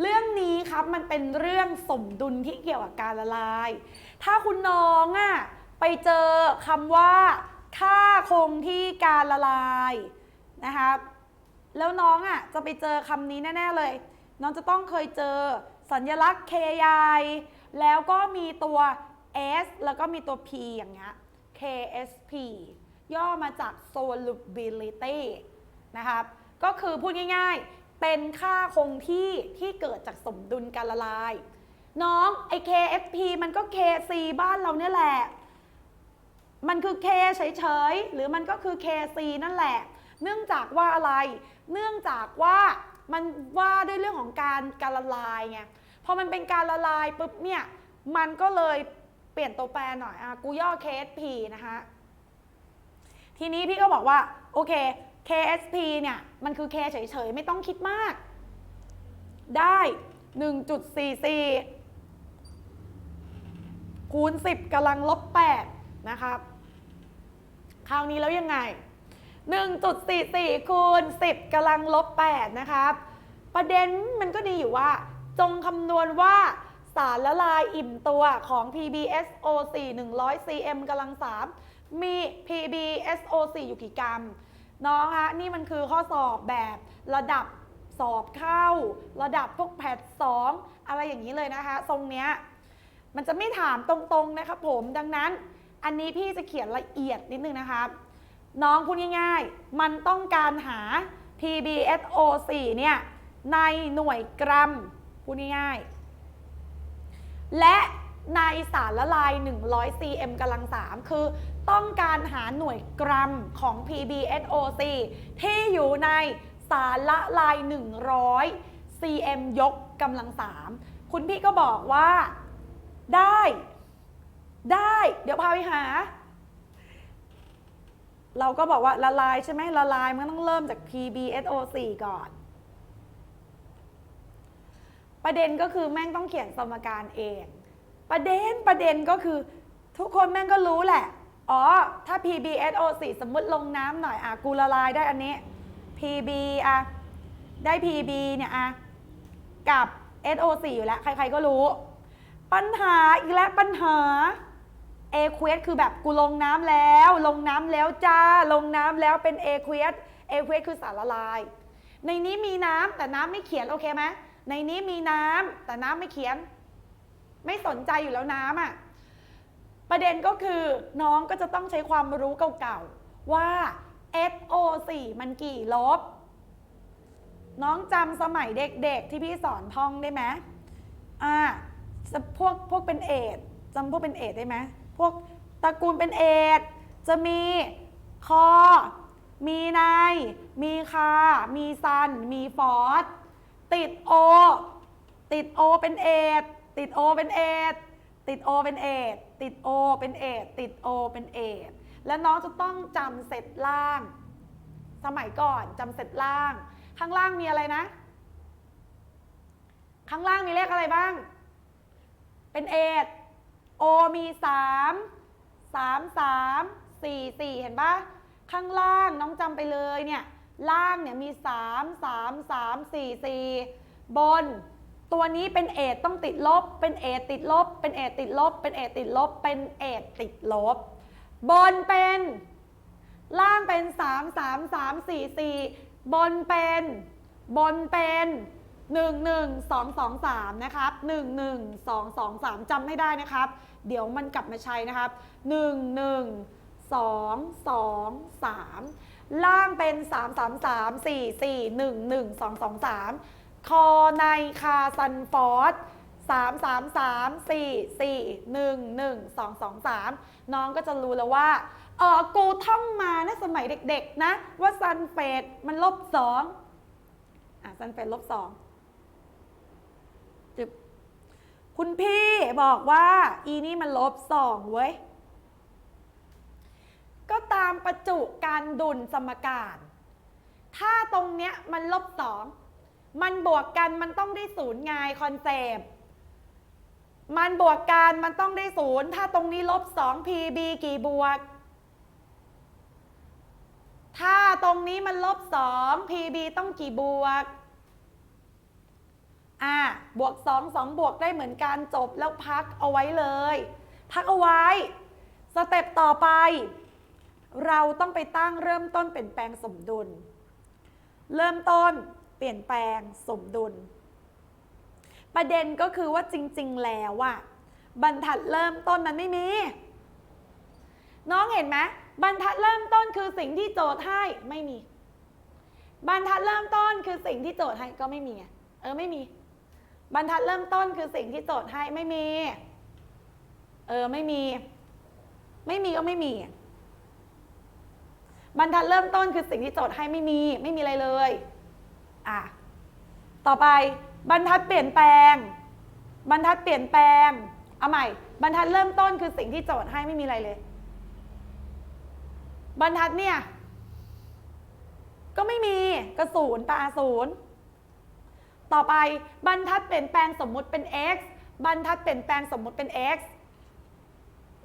เรื่องนี้ครับมันเป็นเรื่องสมดุลที่เกี่ยวกับการละลาย ถ้าคุณน้องอะไปเจอคำว่า ค่าคงที่การละลายนะครับแล้วน้องอะจะไปเจอคำนี้แน่ ๆ เลย น้องจะต้องเคยเจอสัญลักษณ์ K ใหญ่แล้วก็มีตัว S แล้วก็มีตัว P อย่างเงี้ย KSP ย่อมาจาก solubility นะครับ ก็คือพูดง่ายๆ เป็นค่าคงที่ที่เกิดจากสมดุลการละลาย น้องไอ้ KSP มันก็ KC บ้านเราเนี่ยแหละ มันคือ K เฉยๆ หรือมันก็คือ KC นั่นแหละ เนื่องจากว่าอะไร เนื่องจากว่ามันว่าด้วยเรื่องของการการละลายไง พอมันเป็นการละลายปุ๊บเนี่ย มันก็เลยเปลี่ยนตัวแปรหน่อย อะ กูย่อ KSP นะคะ ทีนี้พี่ก็บอกว่า โอเค KSP เนี่ย มันคือ K เฉยๆ ไม่ต้องคิดมาก ได้ 1.44 คูณ 10กำลังลบ 8 นะครับ คราวนี้แล้วยังไง 1.44 คูณ 10กำลังลบ 8 นะครับ ประเด็นมันก็ดีอยู่ว่า จงคำนวณว่าสารละลายอิ่มตัวของ PbSO4 100 cm กำลัง 3 มี PbSO4 อยู่กี่กรัม น้องคะนี่มันคือข้อสอบแบบระดับสอบเข้า ระดับพวกแพทสองอะไรอย่างนี้เลยนะคะ ทรงเนี้ยมันจะไม่ถามตรงๆนะครับผมดังนั้น อันนี้พี่จะเขียนละเอียดนิดนึงนะครับน้องพูดง่ายๆ มันต้องการหา PbSO4 เนี่ยในหน่วยกรัมพูดง่ายๆ และ ในสารละลาย 100 cm กำลัง 3 คือต้องการหาหน่วยกรัมของ PbSO4 ที่อยู่ในสารละลาย 100 cm ยกกำลัง 3 คุณพี่ก็บอกว่าได้ ได้ เดี๋ยวพาไปหา เราก็บอกว่าละลายใช่ไหมละลายมันต้องเริ่มจาก PbSO4 ก่อนประเด็นก็คือแม่งต้องเขียนสมการเอง ประเด็นประเด็นก็คือ ทุกคนแม่งก็รู้แหละ อ๋อ ถ้า PbSO4 สมมุติลงน้ำหน่อย อะ กูละลายได้อันนี้ PB อะ ได้ PB เนี่ยอะ กับ SO4 อยู่แล้ว ใครๆก็รู้ ปัญหาอีกแล้วปัญหาเอควสคือแบบกูลงน้ำแล้ว ลงน้ำแล้วจ้า ลงน้ำแล้วเป็นเอควสเอควสคือสารละลาย ในนี้มีน้ำแต่น้ำไม่เขียนโอเคไหมในนี้มีน้ำแต่น้ำไม่เขียน ไม่สนใจอยู่แล้วน้ำอะประเด็นก็คือน้องก็จะต้องใช้ความรู้เก่าๆ ว่า SO4 มันกี่ลบ น้องจำสมัยเด็กๆ ที่พี่สอนท่องได้ไหมอ่าพวกพวกเป็นเอดจำพวกเป็นเอดได้ไหมพวกตระกูลเป็นเอดจะมีคอ มีในมีคา มีซัน มีฟอสติดโอ ติดโอเป็นเอด ติดโอเป็นเอดติดโอเป็นเอดติดโอเป็นเอดติดโอเป็นเอดแล้วน้องจะต้องจำเสร็จล่าง สมัยก่อนจำเสร็จล่าง ข้างล่างมีอะไรนะ ข้างล่างมีเลขอะไรบ้าง เป็นเอดโอมีสามสามสามสี่สี่เห็นปะข้างล่างน้องจำไปเลยเนี่ย ล่างเนี่ยมีสามสามสามสี่สี่บน ตัวนี้เป็นเอดต้องติดลบ เป็นเอดติดลบ เป็นเอดติดลบ เป็นเอดติดลบ เป็นเอดติดลบ บนเป็น ล่างเป็น 3 3 3 4 4 บนเป็น บนเป็น1 1 2 2 3 นะครับ 1 1 2 2 3จำให้ได้นะครับ เดี๋ยวมันกลับมาใช้นะครับ 1 1 2 2 3 ล่างเป็น 3 3 3 4 4 1 1 2 2 3 คอในคาซันฟอส3 3 3 4 4 1 1 2 2 3 น้องก็จะรู้แล้วว่าเออกูท่องมานะสมัยเด็กๆนะ ว่าซันเฟดมันลบสองอะซันเฟดลบสองจึบคุณพี่บอกว่าอีนี่มันลบสองเว้ย ก็ตามประจุการดุลสมการ ถ้าตรงเนี้ยมันลบสอง มันบวกกันมันต้องได้ศูนย์ไงคอนเซปต์มันบวกกันมันต้องได้ศูนย์ถ้าตรงนี้ลบ 2 PB กี่บวก ถ้าตรงนี้มันลบ 2 PB ต้องกี่บวก อ่าบวกสองสองบวกได้เหมือนกันจบแล้วพักเอาไว้เลย พักเอาไว้ สเต็ปต่อไป เราต้องไปตั้งเริ่มต้นเปลี่ยนแปลงสมดุล เริ่มต้น ปลี่ยนแปลงสมดุล ประเด็นก็คือว่าจริง ๆ แล้วอะบรรทัดเริ่มต้นมันไม่มี น้องเห็นไหมบรรทัดเริ่มต้นคือสิ่งที่โจทย์ให้ไม่มี บรรทัดเริ่มต้นคือสิ่งที่โจทย์ให้ก็ไม่มีเออไม่มี บรรทัดเริ่มต้นคือสิ่งที่โจทย์ให้ไม่มี เออไม่มี ไม่มีก็ไม่มี บรรทัดเริ่มต้นคือสิ่งที่โจทย์ให้ไม่มี ไม่มีอะไรเลย อะต่อไปบรรทัดเปลี่ยนแปลง บรรทัดเปลี่ยนแปลงเอาใหม่ บรรทัดเริ่มต้นคือสิ่งที่โจทย์ให้ไม่มีอะไรเลย บรรทัดเนี่ยก็ไม่มีก็ศูนย์ปาศูนย์ต่อไปบรรทัดเปลี่ยนแปลงสมมุติเป็น x บรรทัดเปลี่ยนแปลงสมมุติเป็น x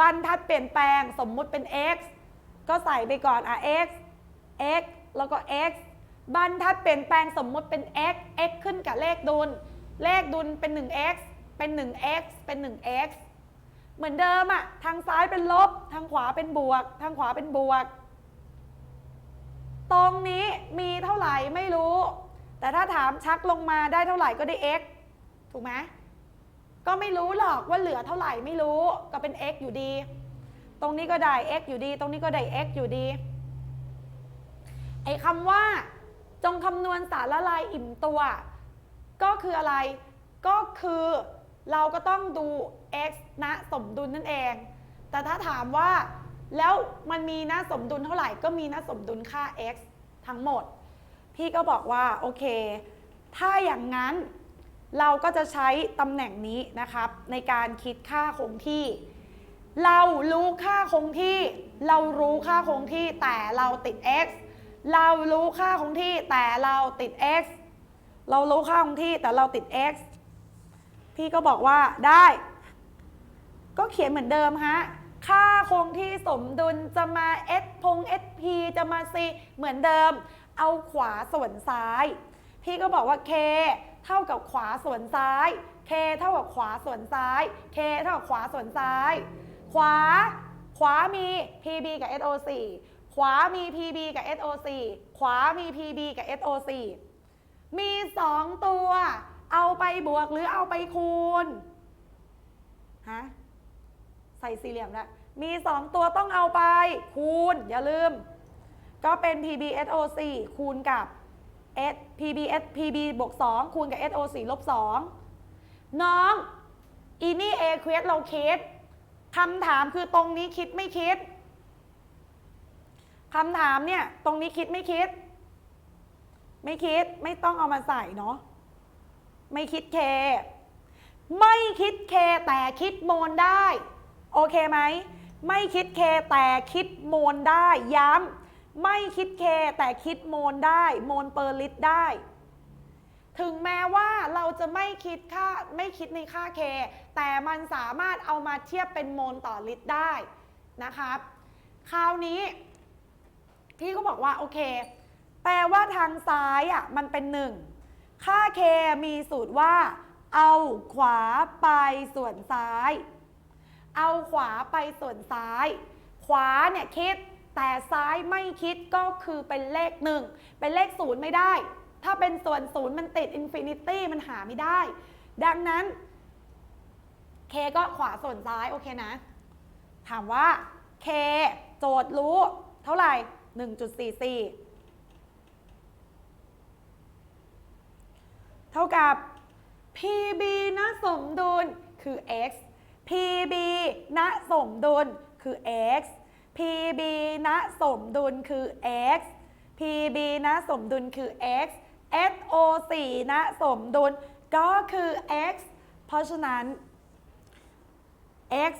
บรรทัดเปลี่ยนแปลงสมมุติเป็น x ก็ใส่ไปก่อนอะ x x แล้วก็ x บรรทัดเปลี่ยนแปลงสมมุติเป็น x x ขึ้นกับเลขดุล เลขดุลเป็น 1x เป็น 1x เป็น 1x เหมือนเดิมอะทางซ้ายเป็นลบ ทางขวาเป็นบวก ทางขวาเป็นบวก ตรงนี้มีเท่าไหร่ไม่รู้ แต่ถ้าถามชักลงมาได้เท่าไหร่ก็ได้ x ถูกไหมก็ไม่รู้หรอกว่าเหลือเท่าไหร่ไม่รู้ ก็เป็น x อยู่ดี ตรงนี้ก็ได้ x อยู่ดี ตรงนี้ก็ได้ x อยู่ดี ไอ้คำว่า จงคำนวณสารละลายอิ่มตัว ก็คืออะไร ก็คือเราก็ต้องดู x ณสมดุลนั่นเอง แต่ถ้าถามว่าแล้วมันมีณสมดุลเท่าไหร่ ก็มีณสมดุลค่า x ทั้งหมด พี่ก็บอกว่าโอเค ถ้าอย่างนั้นเราก็จะใช้ตำแหน่งนี้นะครับ ในการคิดค่าคงที่ เรารู้ค่าคงที่ เรารู้ค่าคงที่แต่เราติด x เรารู้ค่าคงที่แต่เราติด x เรารู้ค่าคงที่แต่เราติด x พี่ก็บอกว่าได้ ก็เขียนเหมือนเดิมฮะ ค่าคงที่สมดุลจะมา s พง sp จะมา c เหมือนเดิม เอาขวาส่วนซ้าย พี่ก็บอกว่า k เท่ากับขวาส่วนซ้าย k เท่ากับขวาส่วนซ้าย k เท่ากับขวาส่วนซ้าย ขวา ขวามี pb กับ soc ามี pb กับ soc ขวามี pb กับ soc มี 2 ตัว เอาไปบวกหรือเอาไปคูณฮะใส่สี่เหลี่ยมแล้วมี 2 ตัวต้องเอาไปคูณ อย่าลืม ก็เป็น PBSOC คูณกับ S PBS PB บวก 2 คูณกับ SOC ลบ 2 น้องอีนี่ A เควสเราคิดคำถามคือตรงนี้คิดไม่คิด คำถามเนี่ย ตรงนี้คิดไม่คิด ไม่คิดไม่ต้องเอามาใส่เนาะไม่คิดเค ไม่คิดเคแต่คิดโมนได้ โอเคไหม ไม่คิดเคแต่คิดโมนได้ ย้ำไม่คิดเคแต่คิดโมนได้ โมนเปอร์ลิตรได้ ถึงแม้ว่าเราจะไม่คิดค่าไม่คิดในค่าเคแต่มันสามารถเอามาเทียบเป็นโมลต่อลิตรได้นะครับ คราวนี้ พี่ก็บอกว่าโอเค แปลว่าทางซ้ายอะมันเป็นหนึ่งค่า k มีสูตรว่า เอาขวาไปส่วนซ้าย เอาขวาไปส่วนซ้าย ขวาเนี่ยคิด แต่ซ้ายไม่คิดก็คือเป็นเลขหนึ่งเป็นเลขศูนย์ไม่ได้ ถ้าเป็นส่วนศูนย์มันติดอินฟินิตี้มันหาไม่ได้ ดังนั้น k ก็ขวาส่วนซ้าย โอเคนะ ถามว่า k โจทย์รู้เท่าไหร่ 1.44 เท่ากับ PB ณสมดุลคือ x PB ณสมดุลคือ x PB ณสมดุลคือ x PB ณสมดุลคือ x SO4 ณสมดุลก็คือ x เพราะฉะนั้น x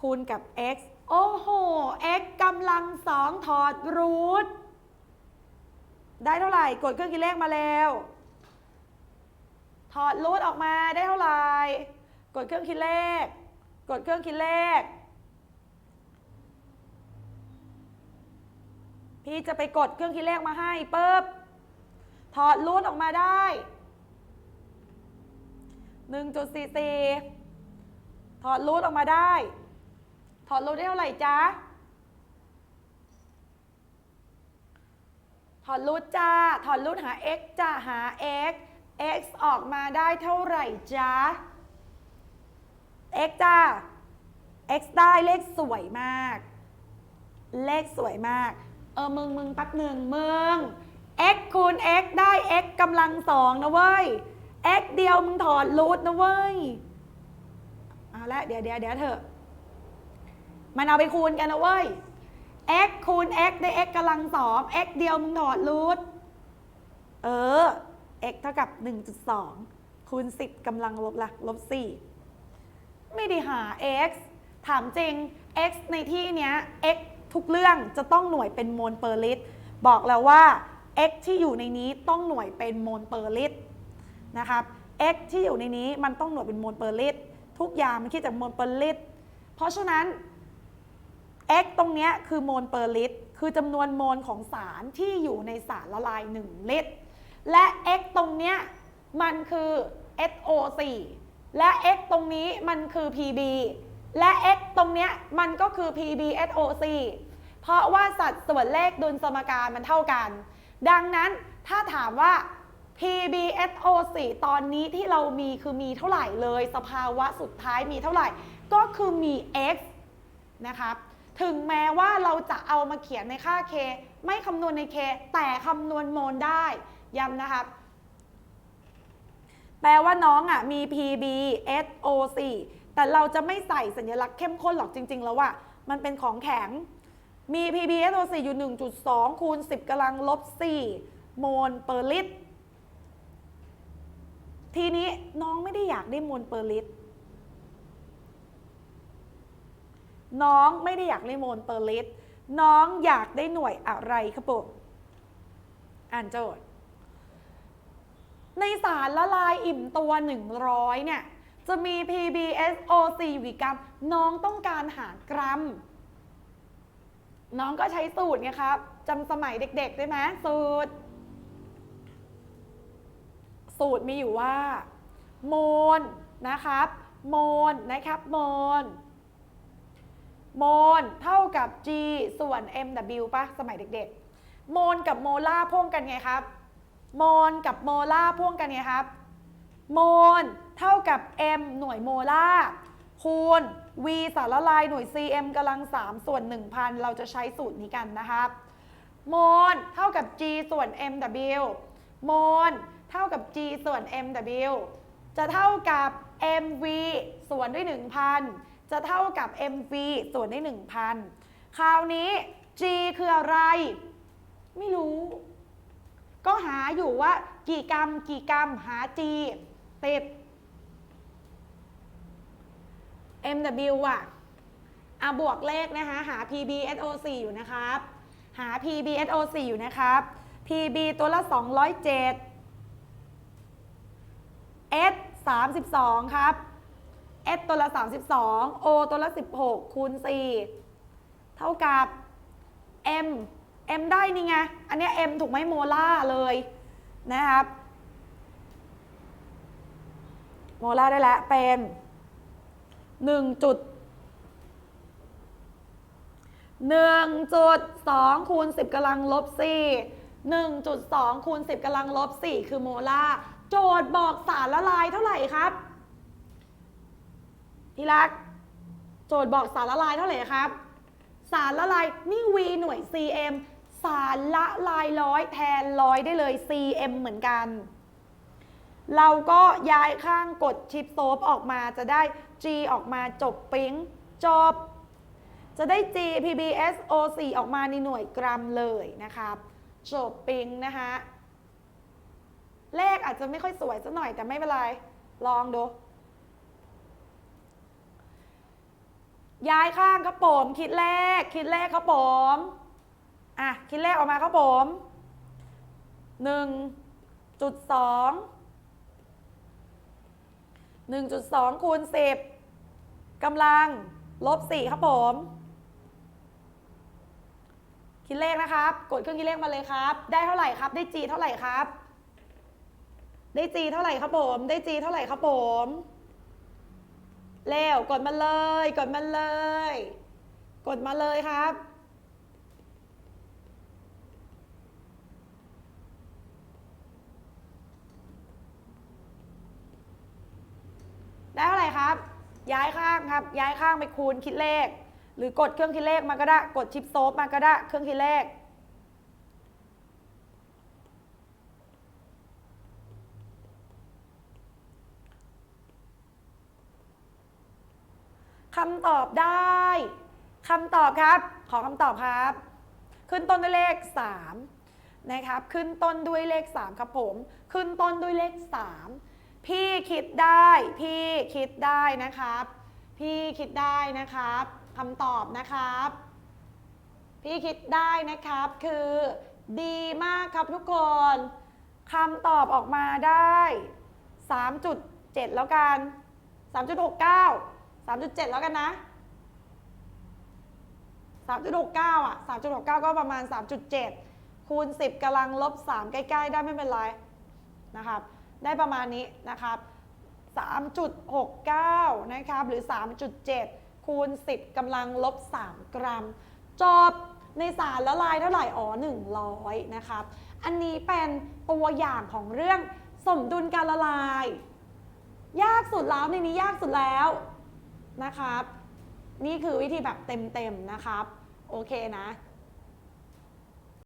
คูณกับ x โอ้โห x กำลังสองถอดรูทได้เท่าไหร่ กดเครื่องคิดเลขมาแล้ว ถอดรูทออกมาได้เท่าไหร่ กดเครื่องคิดเลข กดเครื่องคิดเลข พี่จะไปกดเครื่องคิดเลขมาให้ปุ๊บ ถอดรูทออกมาได้ 1.44 ถอดรูทออกมาได้ ถอดรูทได้เท่าไหร่จ๊ะถอดรูทจ้า ถอดรูทหา x จ้า หา x x ออกมาได้เท่าไหร่จ๊ะ x จ้า x ได้เลขสวยมาก เลขสวยมาก เออ มึง มึงแป๊บหนึ่งมึง x คูณ x ได้ x กำลังสองนะเว้ย x เดียวมึงถอดรูทนะเว้ย เอาละ เดี๋ยวเดี๋ยวเดี๋ยวเถอะ มันเอาไปคูณกันนะเว้ย x คูณ x ได้ x กำลังสอง x เดียวมึงถอดรูท เออ x เท่ากับ 1.2 คูณ 10กำลังลบละลบ 4 ไม่ได้หา x ถามจริง x ในที่เนี้ย x ทุกเรื่องจะต้องหน่วยเป็นโมลเปอร์ลิตร บอกแล้วว่า x ที่อยู่ในนี้ต้องหน่วยเป็นโมลเปอร์ลิตรนะครับ x ที่อยู่ในนี้มันต้องหน่วยเป็นโมลเปอร์ลิตร ทุกอย่างมันคิดจากโมลเปอร์ลิตร เพราะฉะนั้น x ตรงเนี้ยคือโมลเปอร์ลิตรคือจำนวนโมลของสารที่อยู่ในสารละลาย 1 ลิตร และ x ตรงเนี้ยมันคือ SO4 และ x ตรงนี้มันคือ PB และ x ตรงเนี้ยมันก็คือ PbSO4 เพราะว่าสัดส่วนเลขดุลสมการมันเท่ากัน ดังนั้นถ้าถามว่า PbSO4 ตอนนี้ที่เรามีคือมีเท่าไหร่เลย สภาวะสุดท้ายมีเท่าไหร่ ก็คือมี x นะครับ ถึงแม้ว่าเราจะเอามาเขียนในค่า k ไม่คำนวณใน k แต่คำนวณโมลได้ย้ำนะครับแปลว่าน้องอะมี PB SO4 แต่เราจะไม่ใส่สัญลักษณ์เข้มข้นหรอกจริง ๆ แล้วว่ามันเป็นของแข็ง มี PB SO4 อยู่ 1.2 คูณ 10กำลังลบ 4 โมลเปอร์ลิตรทีนี้น้องไม่ได้อยากได้โมลเปอร์ลิตร น้องไม่ได้อยากได้โมลเปอร์ลิตรน้องอยากได้หน่วยอะไรครับผมอ่านโจทย์ ในสารละลายอิ่มตัว 100 เนี่ย จะมี PbSO4 อยู่กี่กรัม น้องต้องการหากรัม น้องก็ใช้สูตรไงครับจำสมัยเด็กๆ ได้ไหมสูตร สูตรมีอยู่ว่า โมลนะครับ โมลนะครับ โมล โมลเท่ากับ G ส่วน mW ปะสมัยเด็กๆ โมลกับโมลาร์พ่วงกันไงครับ โมลกับโมลาร์พ่วงกันไงครับ โมลเท่ากับ m หน่วยโมลาร์คูณ v สารละลายหน่วย cm กำลัง 3 ส่วน 1,000 เราจะใช้สูตรนี้กันนะครับ โมลเท่ากับ g ส่วน mw โมลเท่ากับ g ส่วน mw จะเท่ากับ mv ส่วนด้วย 1,000 จะเท่ากับ mv ส่วนด้วย1,000 คราวนี้ g คืออะไร ไม่รู้ ก็หาอยู่ว่ากี่กรัมกี่กรัมหา G ติด MW อะอะบวกเลขนะคะหา PbSO4 อยู่นะครับหา PbSO4 อยู่นะครับ PB ตัวละ 207 S 32 ครับ S ตัวละ 32 O ตัวละ 16 คูณ 4 เท่ากับ M M ได้นี่ไง อันนี้ M ถูกไหมโมล่าเลยนะครับ โมล่าได้แล้วเป็น 1 จุด1จุด2คูณ10กำลังลบ4 1.2คูณ10กำลังลบ4คือโมล่า โจทย์บอกสารละลายเท่าไหร่ครับ ที่รัก โจทย์บอกสารละลายเท่าไหร่ครับ สารละลายนี่ V หน่วย cm สารละลายร้อยแทนร้อยได้เลย cm เหมือนกัน เราก็ย้ายข้างกดชิปโซฟออกมาจะได้ g ออกมาจบปิ๊งจบ จะได้ g pbSO4 ออกมาในหน่วยกรัมเลยนะครับจบปิ๊งนะคะเลขอาจจะไม่ค่อยสวยสักหน่อยแต่ไม่เป็นไร ลองดู ย้ายข้างครับผม คิดเลข คิดเลขครับผมอะคิดเลขออกมาครับผมหนึ่งจุดสองหนึ่งจุดสองคูณสิบกำลังลบสี่ครับผม คิดเลขนะครับ กดเครื่องคิดเลขมาเลยครับ ได้เท่าไหร่ครับ ได้ G เท่าไหร่ครับ ได้จีเท่าไหร่ครับผม ได้จีเท่าไหร่ครับผม เร็วกดมาเลย กดมาเลย กดมาเลยครับ ได้เท่าไหร่ครับ ย้ายข้างครับ ย้ายข้างไปคูณคิดเลข หรือกดเครื่องคิดเลขมาก็ได้ กดชิปโซฟมาก็ได้ เครื่องคิดเลข คำตอบได้คำตอบครับ ขอคำตอบครับ ขึ้นต้นด้วยเลข 3 นะครับ ขึ้นต้นด้วยเลข 3 ครับผม ขึ้นต้นด้วยเลข 3 พี่คิดได้ พี่คิดได้นะครับ พี่คิดได้นะครับคำตอบนะครับ พี่คิดได้นะครับคือ ดีมากครับทุกคนคำตอบออกมาได้ 3.7 แล้วกัน 3.69 3.7แล้วกันนะ3.69อะ3.69ก็ประมาณ3.7คูณ10กำลังลบ3ใกล้ๆ ได้ไม่เป็นไรนะครับ ได้ประมาณนี้นะครับ3.69นะครับ หรือ3.7คูณ10กำลังลบ3กรัม จบในสารละลายเท่าไหร่ อ๋อ 100 นะครับ อันนี้เป็นตัวอย่างของเรื่องสมดุลการละลาย ยากสุดแล้วในนี้ยากสุดแล้ว นะครับ นี่คือวิธีแบบเต็มๆนะครับ โอเคนะ